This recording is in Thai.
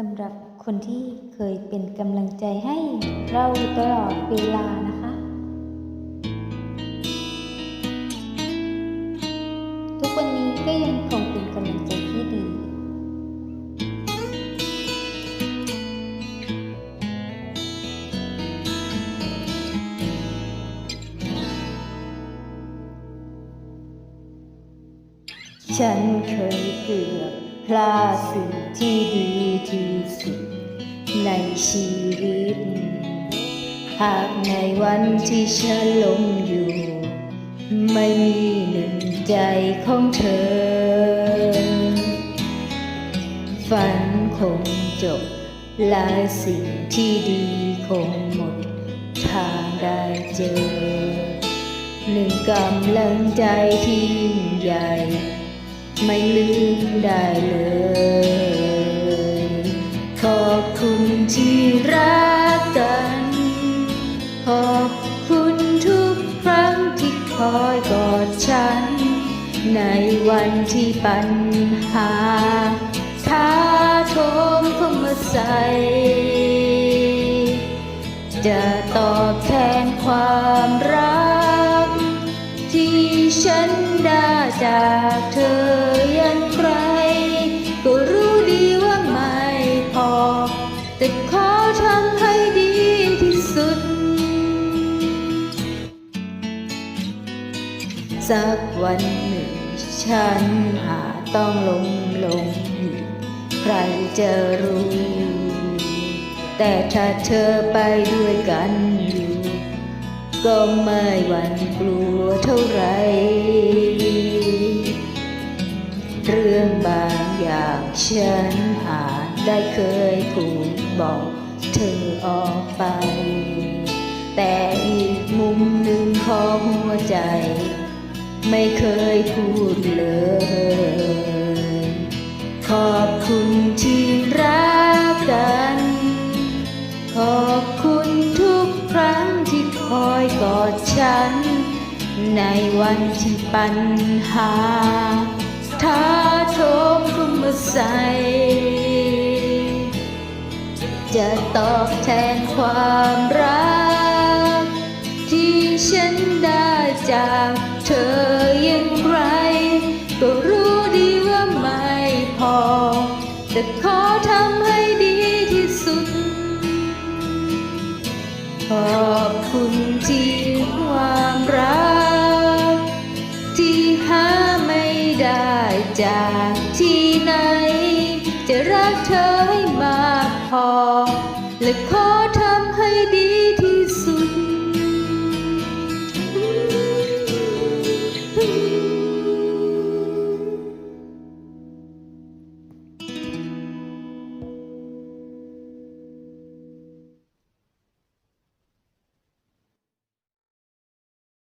สำหรับคนที่เคยเป็นกำลังใจให้เราตลอดเวลานะคะ ทุกวันนี้ก็ยังคงเป็นกำลังใจที่ดี ฉันเคยเกือบพลาดสิ่งที่ดี ในชีวิต หากในวันที่ฉันล้มอยู่ ไม่มีหนึ่งใจของเธอ ฝันคงจบและสิ่งที่ดีคงหมด ทางได้เจอ หนึ่งกำลังใจที่ยิ่งใหญ่ ไม่ลืมได้เลย ที่รักกัน ขอบคุณทุกครั้งที่คอยกอดฉัน ในวันที่ปัญหาท้าโถมเข้ามาใส่จะตอบแทนความรัก ที่ฉันได้จากเธอ สักวันหนึ่ง ฉันอาจต้องลงลงอีกใครจะรู้ แต่ถ้าเธอไปด้วยกันอยู่ ก็ไม่หวั่นกลัวเท่าไหรเรื่องบางอย่างฉันอาจได้เคยพูดบอกเธอออกไป แต่อีกมุมหนึ่งของหัวใจ ไม่เคยพูดเลย ขอบคุณที่รักกัน ขอบคุณทุกครั้งที่คอยกอดฉัน ในวันที่ปัญหาท้าโถมเข้มาใส่จะตอบแทนความรัก ฉันได้จากเธออย่างไร ก็รู้ดีว่าไม่พอ แต่ขอทำให้ดีที่สุด ขอบคุณที่ความรัก ที่หาไม่ได้จากที่ไหน จะรักเธอให้มากพอ และขอ